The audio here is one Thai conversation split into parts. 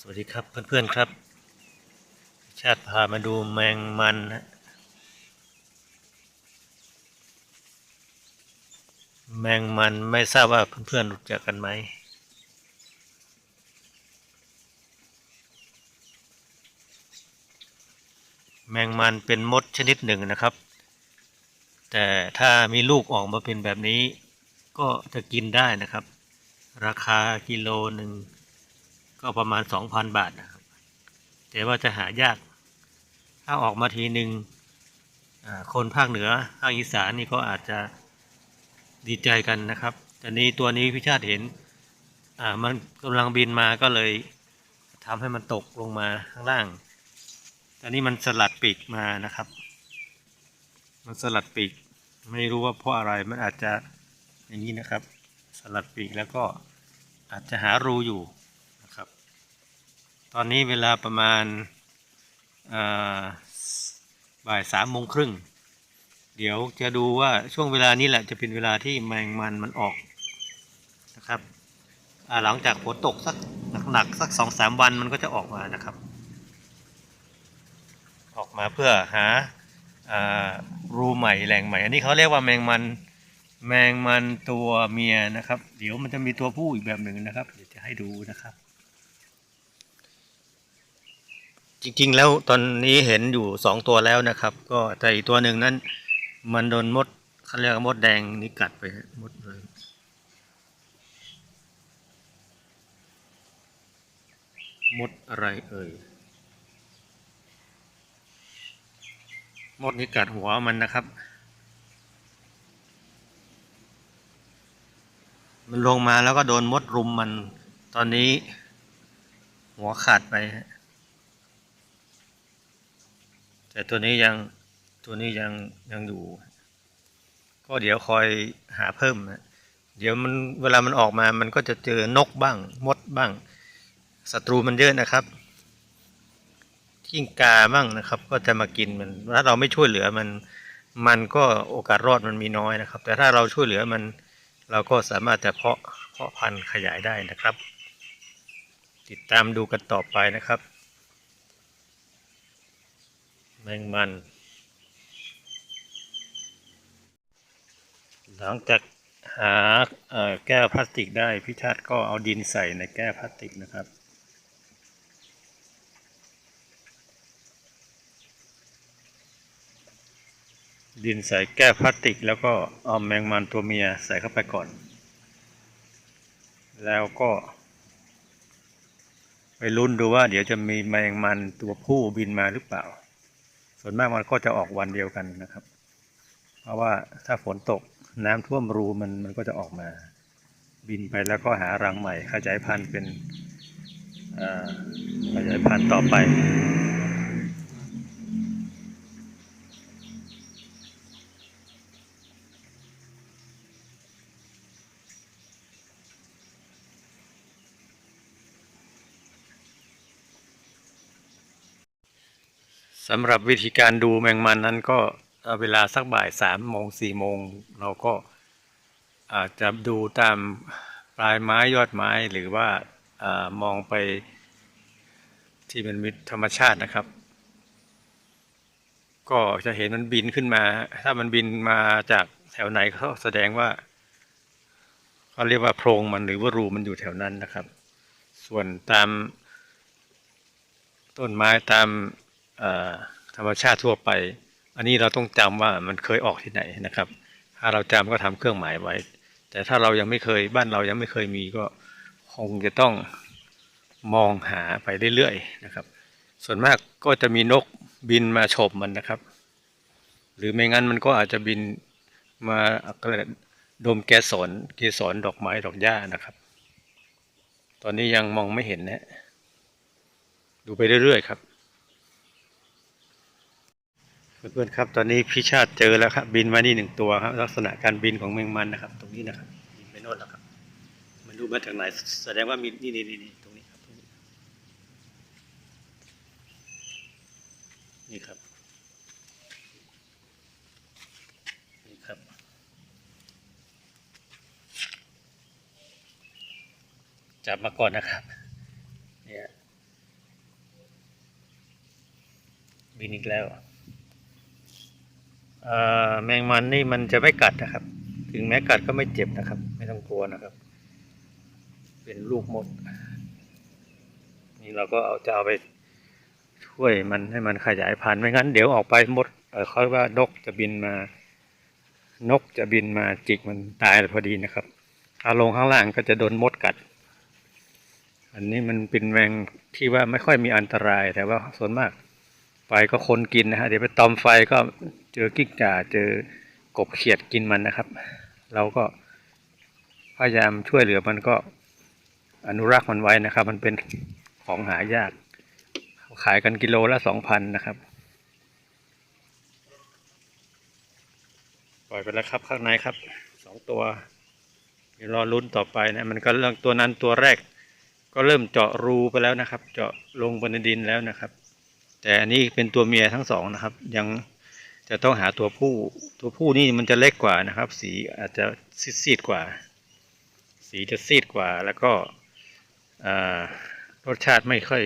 สวัสดีครับเพื่อนๆครับ ชาติพามาดูแมงมันนะแมงมันไม่ทราบว่าเพื่อนๆรู้จักกันไหมแมงมันเป็นมดชนิดหนึ่งนะครับ แต่ถ้ามีลูกออกมาเป็นแบบนี้ ก็จะกินได้นะครับ ราคากิโลหนึ่ง ก็ประมาณ2,000บาทนะครับ แต่ว่าจะหายาก ถ้าออกมาทีหนึ่งคนภาคเหนือภาคอีสานนี่ก็อาจจะดีใจกันนะครับแต่นี้ตัวนี้พิชาติเห็นมันกำลังบินมาก็เลยทำให้มันตกลงมาข้างล่างตอนนี้มันสลัดปีกมานะครับ มันสลัดปีก ไม่รู้ว่าเพราะอะไร มันอาจจะอย่างนี้นะครับ สลัดปีกแล้วก็อาจจะหารูอยู่ ตอนนี้เวลาประมาณบ่ายสามโมงครึ่ง เดี๋ยวจะดูว่าช่วงเวลานี้แหละจะเป็นเวลาที่แมงมันมันออกนะครับหลังจากฝนตกสักหนักๆสักสองสามวันมันก็จะออกมานะครับ ออกมาเพื่อหาอ่ารูใหม่แหล่งใหม่ อันนี้เขาเรียกว่าแมงมันแมงมันตัวเมียนะครับ เดี๋ยวมันจะมีตัวผู้อีกแบบหนึ่งนะครับ เดี๋ยวจะให้ดูนะครับ จริงๆ แล้วตอนนี้เห็นอยู่สองตัวแล้วนะครับ ก็แต่อีกตัวหนึ่งนั้น มันโดนมดเขาเรียกว่ามดแดงนี่กัดไปมดเลยมดอะไรเอ่ยมดนี่กัดหัวมันนะครับ มันลงมาแล้วก็โดนมดรุมมัน ตอนนี้ หัวขาดไปฮะ แต่ตัวนี้ยังตัวนี้ยังยังอยู่ ก็เดี๋ยวคอยหาเพิ่มนะเดี๋ยวมันเวลามันออกมามันก็จะเจอนกบ้าง มดบ้างศัตรูมันเยอะนะครับกิ้งกาบ้างนะครับ ก็จะมากินมันถ้าเราไม่ช่วยเหลือมันมันก็โอกาสรอดมันมีน้อยนะครับ แต่ถ้าเราช่วยเหลือมัน เราก็สามารถจะเพาะเพาะพันธุ์ขยายได้นะครับ ติดตามดูกันต่อไปนะครับ มงมัน หลังจากหาแก้วพลาสติกได้พิชาติก็เอาดินใส่ในแก้วพลาสติกนะครับดินใส่แก้วพลาสติก แล้วก็เอาแมงมันตัวเมียใส่เข้าไปก่อน แล้วก็ ไปลุ้นดูว่าเดี๋ยวจะมีแมงมันตัวผู้บินมาหรือเปล่า ส่วนมากมันก็จะออกวันเดียวกันนะครับ เพราะว่าถ้าฝนตกน้ำท่วมรูมันมันก็จะออกมา บินไปแล้วก็หารังใหม่ขยายพันธุ์เป็นขยายพันธุ์ต่อไป สำหรับวิธีการดูแมงมันนั้นก็เวลาสักบ่ายสามโมงสี่โมงเราก็อาจจะดูตามปลายไม้ยอดไม้หรือว่าอามองไปที่มันมีธรรมชาตินะครับ ก็จะเห็นมันบินขึ้นมา ถ้ามันบินมาจากแถวไหนเขาแสดงว่าเขาเรียกว่าโพรงมันหรือว่ารูมันอยู่แถวนั้นนะครับ ส่วนตามต้นไม้ตาม ธรรมชาติทั่วไป อันนี้เราต้องจำว่ามันเคยออกที่ไหนนะครับ ถ้าเราจำก็ทำเครื่องหมายไว้ แต่ถ้าเรายังไม่เคยบ้านเรายังไม่เคยมีก็คงจะต้องมองหาไปเรื่อยๆนะครับ ส่วนมากก็จะมีนกบินมาฉบมันนะครับ หรือไม่งั้นมันก็อาจจะบินมาอะไรดมแกสรเกสรดอกไม้ดอกหญ้านะครับ ตอนนี้ยังมองไม่เห็นนะ ดูไปเรื่อยๆครับ เพื่อนครับ ตอนนี้พี่ชาติเจอแล้วครับ บินมานี่หนึ่งตัวครับ ลักษณะการบินของแมงมันนะครับ ตรงนี้นะครับบินไปโน่นแล้วครับมันดูมาจากไหนแสดงว่ามีนี่นี่นี่ตรงนี้ครับนี่ครับนี่ครับจับมาก่อนนะครับเนี่ยบินอีกแล้ว แมงมันนี่มันจะไม่กัดนะครับ ถึงแม้กัดก็ไม่เจ็บนะครับ ไม่ต้องกลัวนะครับ เป็นลูกมด นี่เราก็เอาจะเอาไปช่วยมันให้มันขยายพันธุ์ไม่งั้นเดี๋ยวออกไปมดเขาว่านกจะบินมา นกจะบินมาจิกมันตายพอดีนะครับถ้าลงข้างล่างก็จะโดนมดกัด อันนี้มันเป็นแมงที่ว่าไม่ค่อยมีอันตรายแต่ว่าส่วนมากไฟก็คนกินนะฮะเดี๋ยวไปตอมไฟก็ จอกิ้งก่าเจอกบเขียดกินมันนะครับ เราก็พยายามช่วยเหลือมันก็อนุรักษ์มันไว้นะครับ มันเป็นของหายากขาขายกันกิโลละสองพันนะครับ ปล่อยไปแล้วครับข้างในครับสองตัวเดี๋ยวรอลุ้นต่อไปนะมันก็เรื่องตัวนั้นตัวแรก ก็เริ่มเจาะรูไปแล้วนะครับ เจาะลงบนดินแล้วนะครับ แต่อันนี้เป็นตัวเมียทั้งสองนะครับ ยัง จะต้องหาตัวผู้ ตัวผู้นี่มันจะเล็กกว่านะครับ สีอาจจะซีดๆกว่า สีจะซีดกว่า แล้วก็รสชาติไม่ค่อย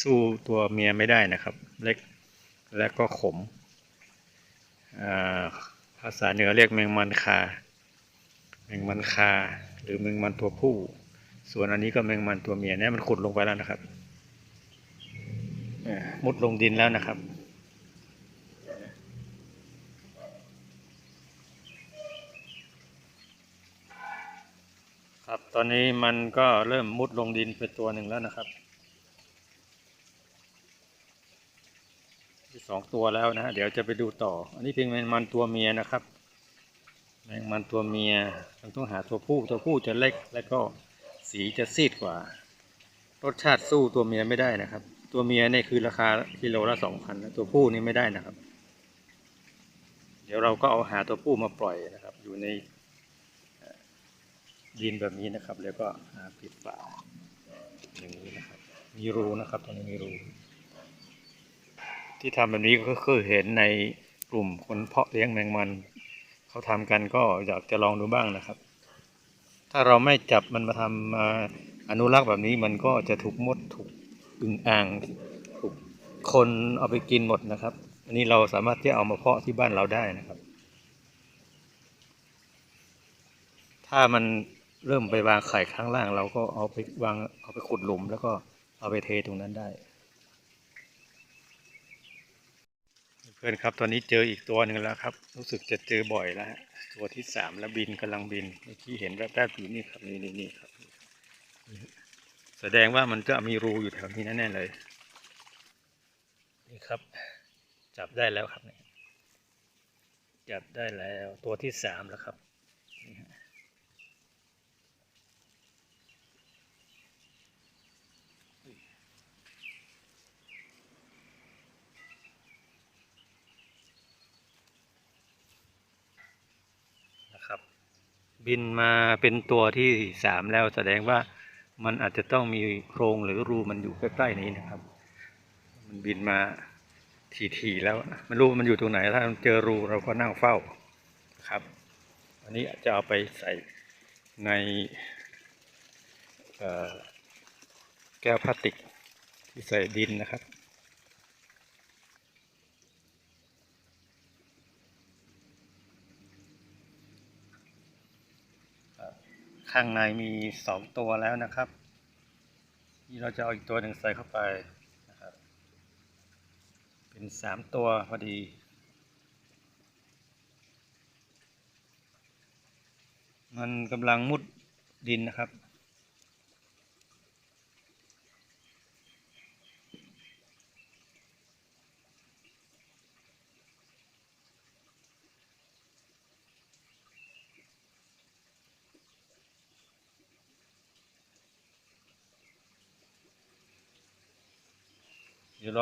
สู้ตัวเมียไม่ได้นะครับ เล็กและก็ขมอ่าภาษาเหนือเรียกแมงมันคา แมงมันคา หรือแมงมันตัวผู้ ส่วนอันนี้ก็แมงมันตัวเมียเนี่ยมันขุดลงไปแล้วนะครับ มุดลงดินแล้วนะครับ ครับตอนนี้มันก็เริ่มมุดลงดินไปตัวหนึ่งแล้วนะครับที่สองตัวแล้วนะเดี๋ยวจะไปดูต่อ อันนี้เป็นแมงมันตัวเมียนะครับ แมงมันตัวเมียเราต้องหาตัวผู้ตัวผู้จะเล็กและก็สีจะซีดกว่า รสชาติสู้ตัวเมียไม่ได้นะครับ ตัวเมียเนี่ยคือราคากิโลละสองพันตัวผู้นี่ไม่ได้นะครับ เดี๋ยวเราก็เอาหาตัวผู้มาปล่อยนะครับ อยู่ใน ดินแบบนี้นะครับ แล้วก็หาปิดฝาอย่างนี้นะครับ มีรูนะครับตรงนี้มีรู ที่ทำแบบนี้ก็คือเห็นในกลุ่มคนเพาะเลี้ยงแมงมัน เขาทำกันก็อยากจะลองดูบ้างนะครับ ถ้าเราไม่จับมันมาทำมาอนุรักษ์แบบนี้มันก็จะถูกมดถูกอึ่งอ่างถูกคนเอาไปกินหมดนะครับ อันนี้เราสามารถที่จะเอามาเพาะที่บ้านเราได้นะครับ ถ้ามัน เริ่มไปวางไข่ข้างล่าง เราก็เอาไปวางเอาไปขุดหลุม แล้วก็เอาไปเทตรงนั้นได้ เพื่อนครับตอนนี้เจออีกตัวหนึ่งแล้วครับ รู้สึกจะเจอบ่อยแล้วฮะตัวที่สามแล้วบินกำลังบินเมื่อกี้เห็นแวบๆอยู่นี่ครับนี่นี่นี่ครับ แสดงว่ามันจะมีรูอยู่แถวนี้แน่ๆเลยนี่ครับ จับได้แล้วครับเนี่ยจับได้แล้วตัวที่สามแล้วครับนี่ฮะนะครับ บินมาเป็นตัวที่สามแล้วแสดงว่ามันอาจจะต้องมีโพรงหรือรูมันอยู่ใกล้ๆนี้นะครับ มันบินมาทีๆแล้วไม่รู้มันอยู่ตรงไหน ถ้าเจอรูเราก็นั่งเฝ้าครับอันนี้จะเอาไปใส่ในแก้วพลาสติกที่ใส่ดินนะครับ ข้างในมีสองตัวแล้วนะครับ นี่เราจะเอาอีกตัวหนึ่งใส่เข้าไปนะครับ เป็นสามตัวพอดีมันกำลังมุดดินนะครับ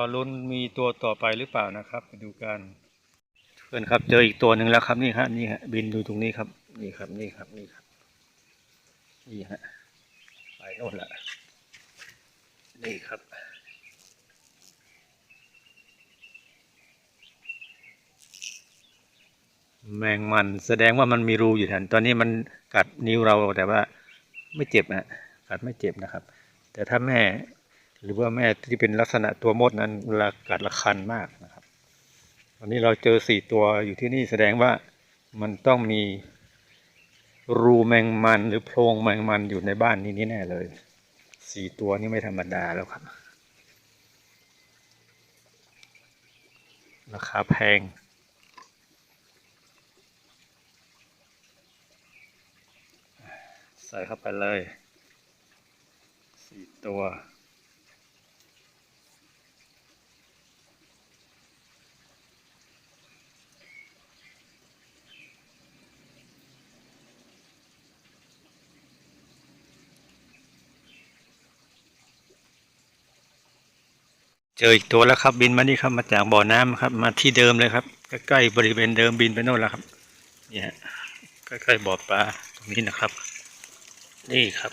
อลุ้นมีตัวต่อไปหรือเปล่านะครับไปดูกันเพื่อนครับเจออีกตัวหนึ่งแล้วครับนี่ฮะนี่ฮะบินอยู่ตรงนี้ครับ นี่ครับนี่ครับนี่ครับนี่ฮะไปโน่นละนี่ครับแมงมันแสดงว่ามันมีรูอยู่แถวตอนนี้มันกัดนิ้วเราแต่ว่าไม่เจ็บนะกัดไม่เจ็บนะครับ แต่ถ้าแม่ หรือว่าแม่ที่เป็นลักษณะตัวมดนั้นเวลากัดละคันมากนะครับวันนี้เราเจอสี่ตัวอยู่ที่นี่แสดงว่ามันต้องมีรูแมงมันหรือโพรงแมงมันอยู่ในบ้านนี้แน่เลยสี่ตัวนี่ไม่ธรรมดาแล้วครับ ราคาแพงใส่เข้าไปเลยสี่ตัว เจออีกตัวแล้วครับบินมานี่ครับมาจากบ่อน้ำครับมาที่เดิมเลยครับใกล้ๆบริเวณเดิมบินไปโน่นแล้วครับเนี่ยใกล้ๆบ่อปลาตรงนี้นะครับ นี่ครับ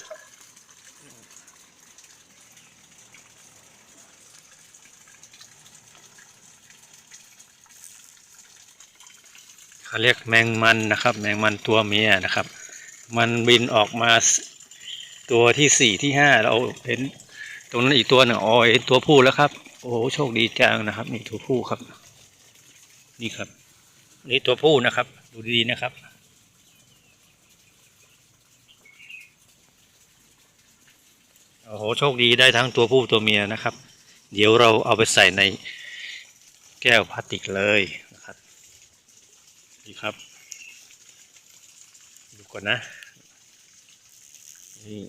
เขาเรียกแมงมันนะครับ แมงมันตัวเมียนะครับ มันบินออกมาตัวที่สี่ที่ห้าเราเห็นตรงนั้นอีกตัวหนึ่งอ๋อเห็นตัวผู้แล้วครับ อ้โหโชคดีจังนะครับนี่ตัวผู้ครับ นี่ครับ นี่ตัวผู้นะครับ ดูดีๆนะครับ โอ้โหโชคดีได้ทั้งตัวผู้ตัวเมียนะครับ เดี๋ยวเราเอาไปใส่ในแก้วพลาสติกเลยนะครับนี่ครับ ดูก่อนนะนี่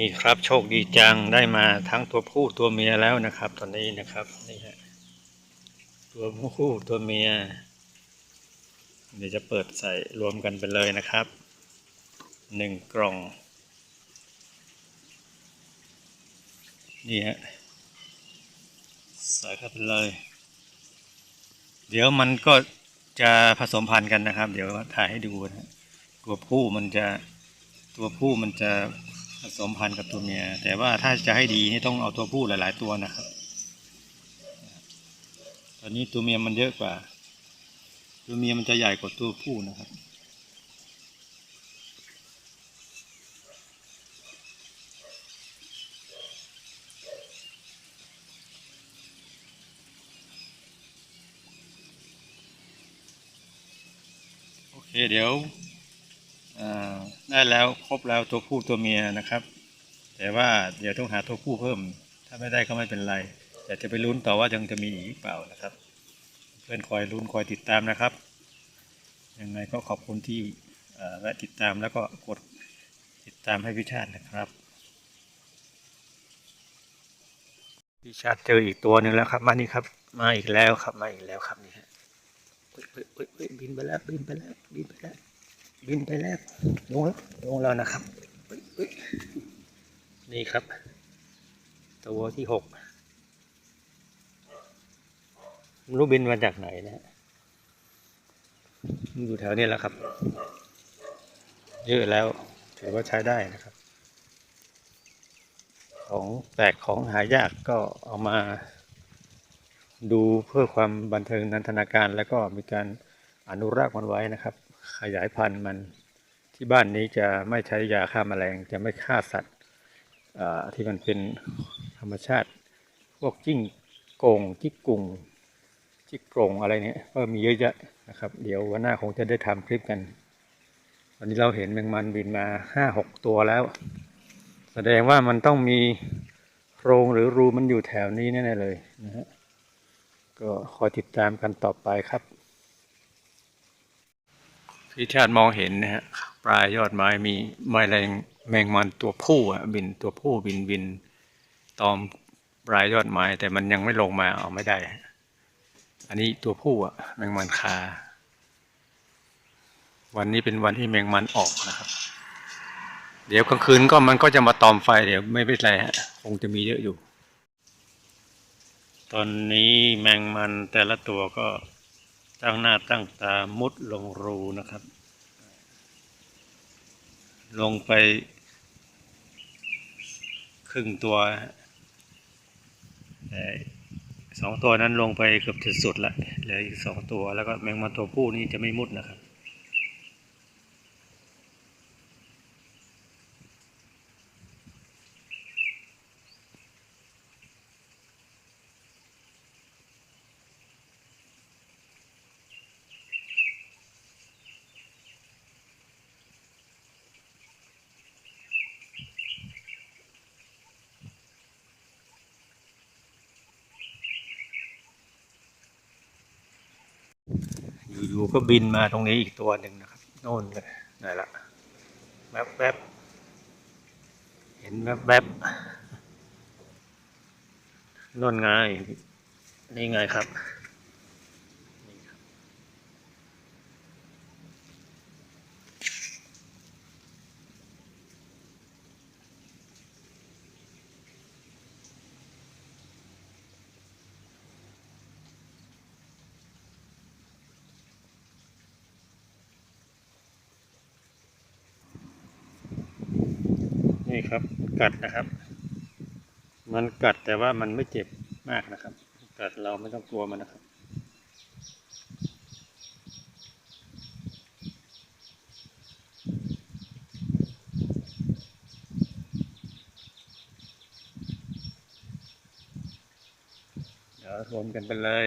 นี่ครับโชคดีจังได้มาทั้งตัวผู้ตัวเมียแล้วนะครับ ตอนนี้นะครับนี่ฮะตัวผู้ตัวเมีย เดี๋ยวจะเปิดใส่รวมกันไปเลยนะครับหนึ่งกล่องนี่ฮะใส่เข้าไปเลย เดี๋ยวมันก็จะผสมพันธุ์กันนะครับ เดี๋ยวถ่ายให้ดูนะตัวผู้มันจะตัวผู้มันจะ สมพันธุ์กับตัวเมีย แต่ว่าถ้าจะให้ดีนี่ต้องเอาตัวผู้หลาย ๆ ตัวนะครับ ตอนนี้ตัวเมียมันเยอะกว่า ตัวเมียมันจะใหญ่กว่าตัวผู้นะครับโอเคเดี๋ยว ได้แล้วครบแล้วตัวผู้ตัวเมียนะครับ แต่ว่าเดี๋ยวต้องหาตัวผู้เพิ่ม ถ้าไม่ได้ก็ไม่เป็นไร แต่จะไปลุ้นต่อว่ายังจะมีอีกหรือเปล่านะครับ เพื่อนคอยลุ้นคอยติดตามนะครับยังไงก็ขอบคุณที่แวะติดตามแล้วก็กดติดตามให้พิชาตินะครับพิชาติเจออีกตัวหนึ่งแล้วครับ มานี่ครับ มาอีกแล้วครับมาอีกแล้วครับนี่ฮะบินไปแล้วบินไปแล้วบินไปแล้ว บินไปแล้วลงแล้วลงแล้วนะครับ นี่ครับ ตัวที่หกรู้บินมาจากไหนนะฮะอยู่แถวนี้แล้วครับ เยอะแล้ว ถือว่าใช้ได้นะครับ ของแปลกของหายากก็เอามา ดูเพื่อความบันเทิงนันทนาการ แล้วก็มีการอนุรักษ์มันไว้นะครับ ขยายพันธุ์มันที่บ้านนี้จะไม่ใช้ยาฆ่าแมลงจะไม่ฆ่าสัตว์ที่มันเป็นธรรมชาติ พวกจิ้งโกงจิกกุงจิกโกงอะไรเนี้ยก็มีเยอะแยะนะครับ เดี๋ยววันหน้าคงจะได้ทำคลิปกันวันนี้เราเห็นแมงมันบินมาห้าหกตัวแล้ว แสดงว่ามันต้องมีโพรงหรือรูมันอยู่แถวนี้แน่เลยนะฮะก็คอยติดตามกันต่อไปครับ พี่ชาติมองเห็นนะฮะปลายยอดไม้มีแมลงแมงมันตัวผู้อะบินตัวผู้บินบินตอมปลายยอดไม้แต่มันยังไม่ลงมาเอาไม่ได้ อันนี้ตัวผู้อะแมงมันคา วันนี้เป็นวันที่แมงมันออกนะครับ เดี๋ยวกลางคืนก็มันก็จะมาตอมไฟเดี๋ยวไม่เป็นไรฮะคงจะมีเยอะอยู่ ตอนนี้แมงมันแต่ละตัวก็ ตั้งหน้าตั้งตามุดลงรูนะครับ ลงไป ครึ่งตัวแต่สองตัวนั้นลงไปเกือบจะสุดละเหลืออีกสองตัวแล้วก็แมงมันตัวผู้นี่จะไม่มุดนะครับ ก็บินมาตรงนี้อีกตัวหนึ่งนะครับโน่นเลยไหนละแวบแวบเห็นแวบแวบโน่นไงนี่ไงครับ นี่ครับ กัดนะครับ มันกัดแต่ว่ามันไม่เจ็บมากนะครับ กัดเราไม่ต้องกลัวมันนะครับเดี๋ยวรวมกันไปเลย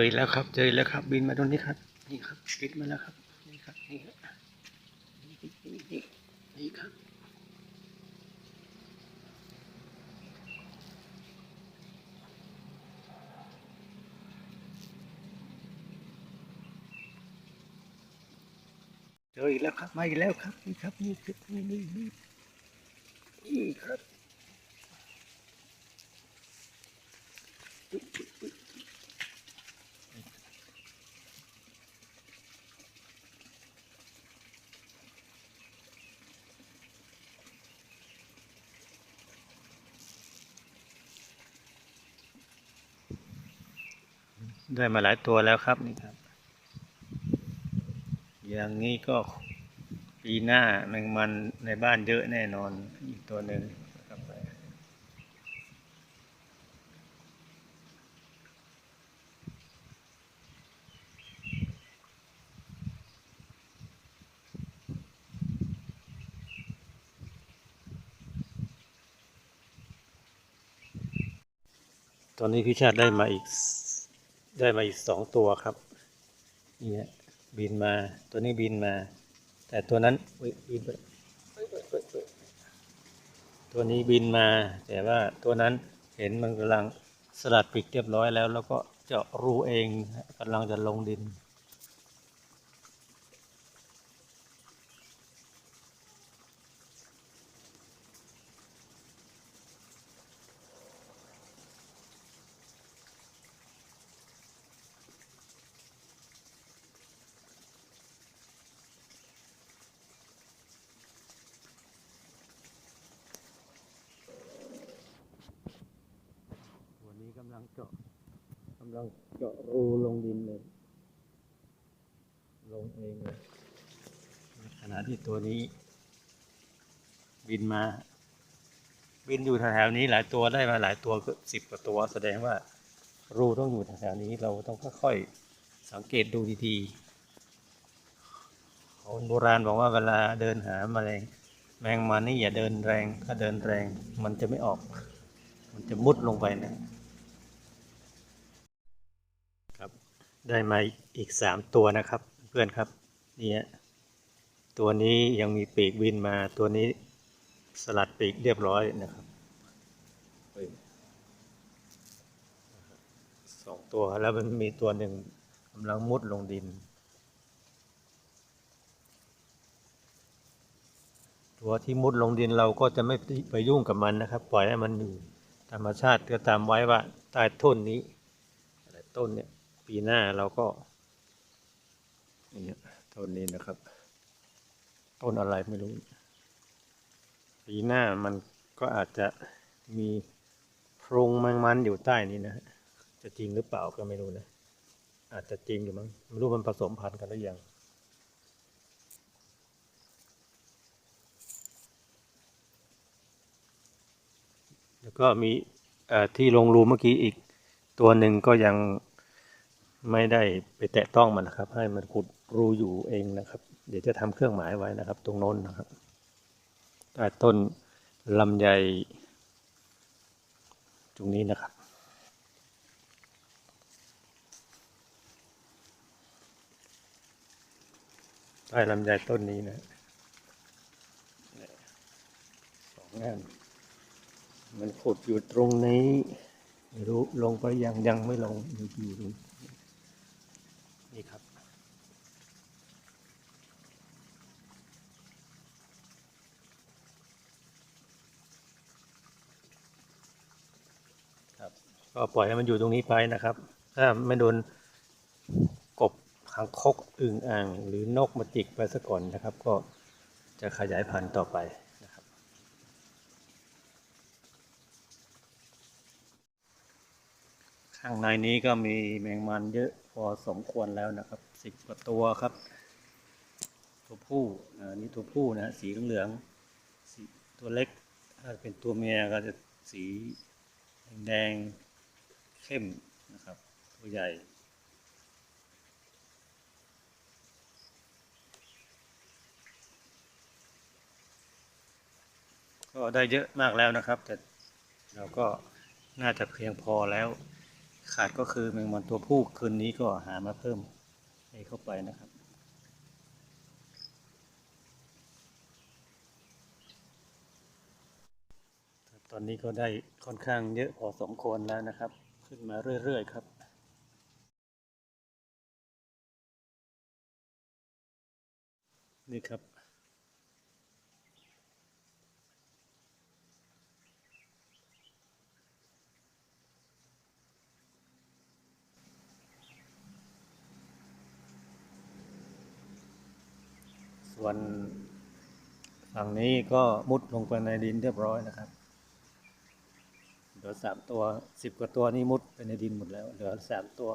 ออีกแล้วครับ เจอแล้วครับ บินมาตรงนี้ครับ นี่ครับบินมาแล้วครับนี่ครับนี่ครับนี่นี่นี่นี่ครับเจออีกแล้วครับมาอีกแล้วครับนี่ครับนี่ครับนี่นี่นี่ครับ ได้มาหลายตัวแล้วครับนี่ครับ อย่างนี้ก็ปีหน้าแมงมันในบ้านเยอะแน่นอนอีกตัวหนึ่งตอนนี้พี่ชาติได้มาอีก ได้มาอีกสองตัวครับนี่ฮะบินมาตัวนี้บินมา แต่ตัวนั้นบินไปตัวนี้บินมา แต่ว่าตัวนั้นเห็นมันกำลังสลัดปีกเรียบร้อยแล้ว แล้วก็เจาะรูเองกำลังจะลงดินนี้กำลังเจาะกำลังเจาะรูลงดินเลย ลงเองเลยในขณะที่ตัวนี้ บิน มา บินอยู่แถวๆนี้หลายตัวได้มาหลายตัวก็สิบกว่าตัว แสดงว่ารูต้องอยู่แถวๆนี้เราต้องค่อยๆสังเกตดูดีๆคนโบราณบอกว่าเวลาเดินหาแมลงแมงมันนี่อย่าเดินแรง ถ้าเดินแรงมันจะไม่ออก มันจะมุดลงไปนะครับ ได้มาอีกสามตัวนะครับ เพื่อนครับเนี่ยตัวนี้ยังมีปีกบินมาตัวนี้ สลัดปีกเรียบร้อยนะครับเฮ้ยสองตัวแล้วมันมีตัวหนึ่งกำลังมุดลงดิน ตัวที่มุดลงดินเราก็จะไม่ไปยุ่งกับมันนะครับ ปล่อยให้มันอยู่ธรรมชาติก็ตามไว้ว่าใต้ต้นนี้อะไรต้นเนี่ยปีหน้าเราก็นี่ต้นนี้นะครับ ต้นอะไรไม่รู้ ปีหน้ามันก็อาจจะมีโพรงแมงมันอยู่ใต้นี้นะจะจริงหรือเปล่าก็ไม่รู้นะ อาจจะจริงอยู่มั้งไม่รู้มันผสมพันธุ์กันหรือยังแล้วก็มีที่ลงรูเมื่อกี้อีกตัวหนึ่งก็ยังไม่ได้ไปแตะต้องมันนะครับ ให้มันขุดรูอยู่เองนะครับ เดี๋ยวจะทำเครื่องหมายไว้นะครับ ตรงโน้นนะครับ ใต้ต้นลำไยตรงนี้นะครับ ใต้ลำไยต้นนี้นะสองงานมันขุดอยู่ตรงนี้ไม่รู้ลงไปยังยังไม่ลงอยู่อยู่ตรงนี่ครับ ครับ ก็ปล่อยให้มันอยู่ตรงนี้ไปนะครับ ถ้าไม่โดนกบหางคกอึ่งอ่าง หรือนกมาจิกไปซะก่อนนะครับ ก็จะขยายพันธุ์ต่อไปนะครับ ข้างในนี้ก็มีแมงมันเยอะพอสมควรแล้วนะครับสิบกว่าตัวครับ ตัวผู้อ่านี่ตัวผู้นะสีเหลืองสีตัวเล็กถ้าเป็นตัวเมียก็จะสีแดง เข้มนะครับ ตัวใหญ่ ก็ได้เยอะมากแล้วนะครับ แต่เราก็น่าจะเพียงพอแล้ว ขาดก็คือแมงมันตัวผู้คืนนี้ก็หามาเพิ่มให้เข้าไปนะครับตอนนี้ก็ได้ค่อนข้างเยอะพอสมควรแล้วนะครับ ขึ้นมาเรื่อย ๆ ครับนี่ครับ ส่วนฝั่งนี้ก็มุดลงไปในดินเรียบร้อยนะครับ ลือสามตัวสิบกว่าตัวนี่มุดไปในดินหมดแล้ว เหลือสามตัว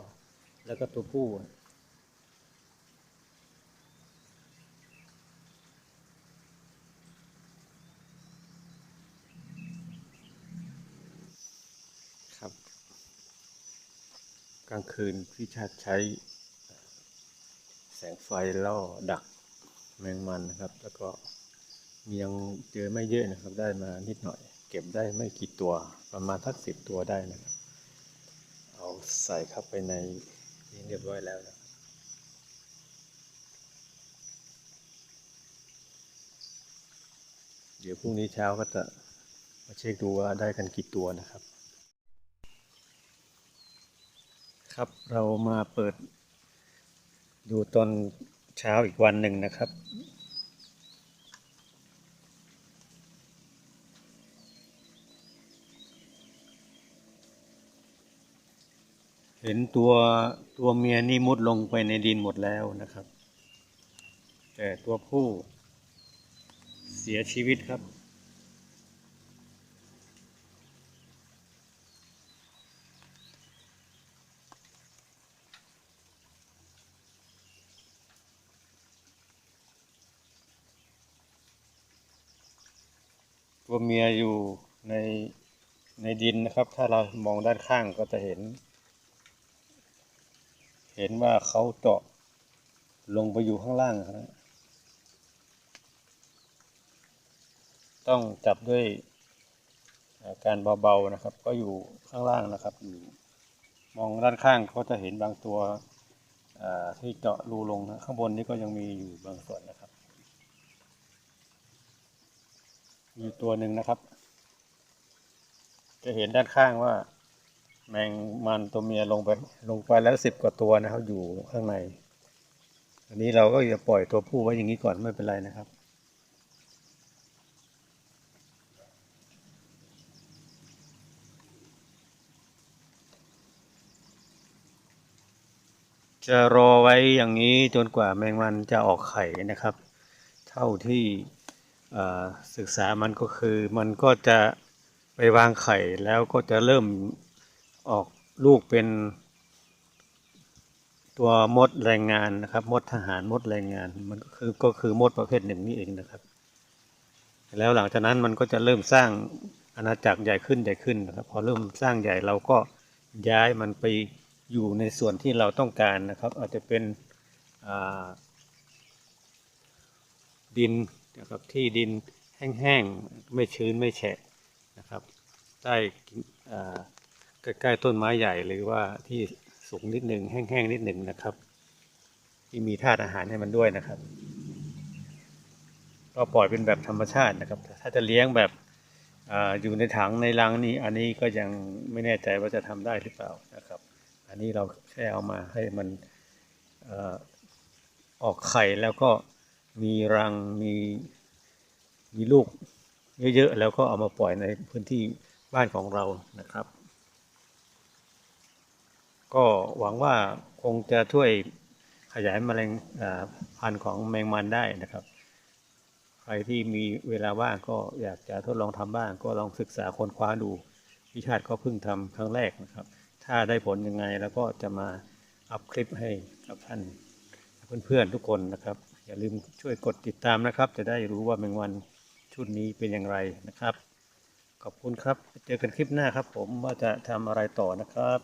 แล้วก็ตัวผู้ครับ กลางคืนพี่ชาติใช้แสงไฟล่อดักแมงมันนะครับ แล้วก็ยังเจอไม่เยอะนะครับ ได้มานิดหน่อย เก็บได้ไม่กี่ตัวประมาณทักสิบตัวได้นะครับ เอาใส่เข้าไปในนี่เรียบร้อยแล้วนะเดี๋ยวพรุ่งนี้เช้าก็จะมาเช็คดูว่าได้กันกี่ตัวนะครับ ครับเรามาเปิดดูตอนเช้าอีกวันหนึ่งนะครับ เห็นตัวตัวเมียนี่มุดลงไปในดินหมดแล้วนะครับ แต่ตัวผู้เสียชีวิตครับ ตัวเมียอยู่ในในดินนะครับ ถ้าเรามองด้านข้างก็จะเห็น เห็นว่าเขาเจาะลงไปอยู่ข้างล่างครับต้องจับด้วยการเบาๆนะครับ ก็อยู่ข้างล่างนะครับ อยู่มองด้านข้างเขาจะเห็นบางตัวที่เจาะรูลงนะข้างบนนี้ก็ยังมีอยู่บางส่วนนะครับ มีตัวหนึ่งนะครับ จะเห็นด้านข้างว่า แมงมันตัวเมียลงไปลงไปแล้วสิบกว่าตัวนะครับ อยู่ข้างใน อันนี้เราก็จะปล่อยตัวผู้ไว้อย่างนี้ก่อนไม่เป็นไรนะครับจะรอไว้อย่างนี้จนกว่าแมงมันจะออกไข่นะครับ เท่าที่ศึกษามันก็คือมันก็จะไปวางไข่แล้วก็จะเริ่ม ออกลูกเป็น ตัวมดแรงงานนะครับ มดทหารมดแรงงาน มันก็คือก็คือมดประเภทหนึ่งนี่เองนะครับ แล้วหลังจากนั้นมันก็จะเริ่มสร้างอาณาจักรใหญ่ขึ้นใหญ่ขึ้นนะครับ พอเริ่มสร้างใหญ่เราก็ย้ายมันไปอยู่ในส่วนที่เราต้องการนะครับ อาจจะเป็นดินนะครับที่ดินแห้งๆ ไม่ชื้นไม่แฉะนะครับ ใต้ ใกล้ๆต้นไม้ใหญ่หรือว่าที่สูงนิดหนึ่งแห้งๆนิดหนึ่งนะครับ ที่มีธาตุอาหารให้มันด้วยนะครับ ก็ปล่อยเป็นแบบธรรมชาตินะครับ ถ้าจะเลี้ยงแบบออยู่ในถังในรังนี้อันนี้ก็ยังไม่แน่ใจว่าจะทำได้หรือเปล่านะครับ อันนี้เราแค่เอามาให้มันออกไข่แล้วก็มีรังมีมีลูกเยอะๆแล้วก็เอามาปล่อยในพื้นที่บ้านของเรานะครับ ก็หวังว่าคงจะช่วยขยายมแมลงอ่าพันธุ์ของแมงมันได้นะครับ ใครที่มีเวลาว่างก็อยากจะทดลองทำบ้าง ก็ลองศึกษาค้นคว้าดูพิชาติก็เพิ่งทำครั้งแรกนะครับ ถ้าได้ผลยังไงแล้วก็จะมาอัพคลิปให้กับท่านเพื่อนๆทุกคนนะครับ อย่าลืมช่วยกดติดตามนะครับ จะได้รู้ว่าแมงวันชุดนี้เป็นอย่างไรนะครับ ขอบคุณครับเจอกันคลิปหน้าครับ ผมว่าจะทำอะไรต่อนะครับ